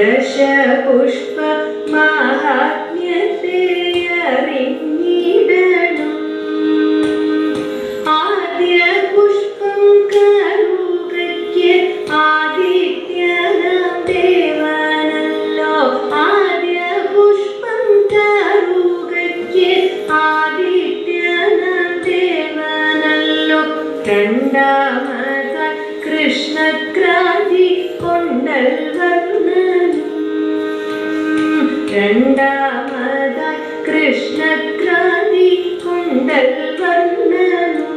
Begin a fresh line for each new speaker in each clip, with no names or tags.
ദശപുഷ്പ മാഹാത്മ്യത്തെ അറിഞ്ഞിടണം ആദ്യ പുഷ്പം കറുകയ്ക്ക് ആദിത്യനാം ദേവനല്ലോ. ആദ്യ പുഷ്പം കറുകയ്ക്ക് ആദിത്യനാം ദേവനല്ലോ. രണ്ടാമത കൃഷ്ണക്രാന്തി കൊണ്ടൽ വർണനും രണ്ടാമത കൃഷ്ണക്രാന്തി കൊണ്ടൽ വർണനും.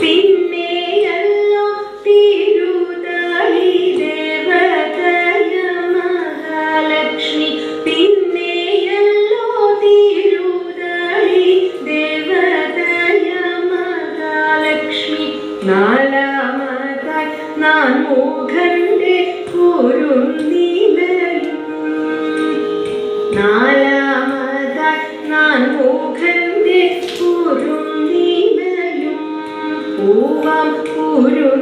പിന്നെയല്ലോ തിരുതാളി ദേവതയ മഹാലക്ഷ്മി പിന്നെയല്ലോ തിരുതാളി ദേവതയ മഹാലക്ഷ്മി നാലാമതായി നാൻ മോഹന്റെ കുരുന്നിലയും നാലാമതായി പൂവാം കുരുന്നിലയും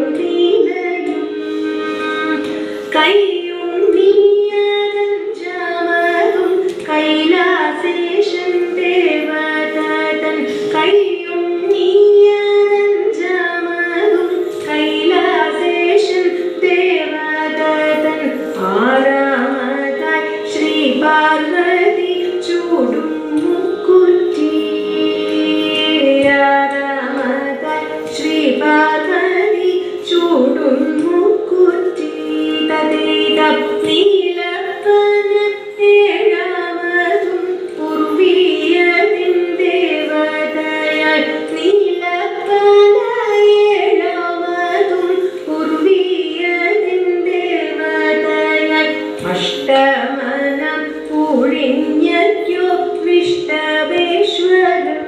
അഷ്ടമനം പൂഴിഞ്ഞോ വിഷ്ടവേശ്വരം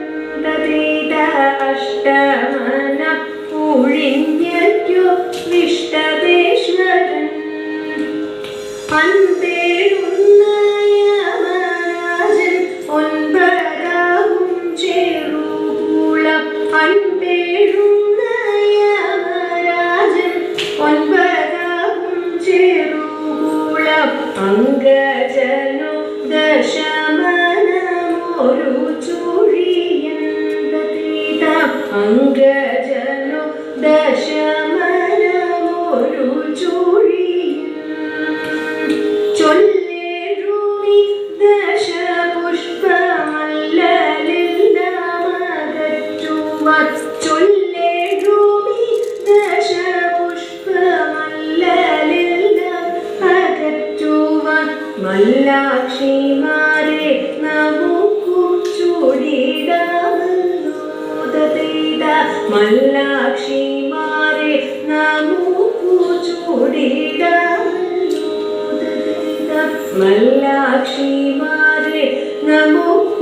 വിഷ്ടവേശ്വരൻ അൻപേഴുന്നയമരാജൻ ദശമനമൊരു ചുഴിയൻ ചൊല്ലേഴുമി ദശപുഷ്പമല്ലലില്ലാമകറ്റുവാൻ ചൊല്ലേഴുമി ദശപുഷ്പമല്ലലില്ലാം അകറ്റുവാൻ മല്ലാക്ഷിമാരെ മല്ലാക്ഷിമാരെ നമുക്കു ചൂടിട. മല്ലാക്ഷിമാരെ നമുക്കു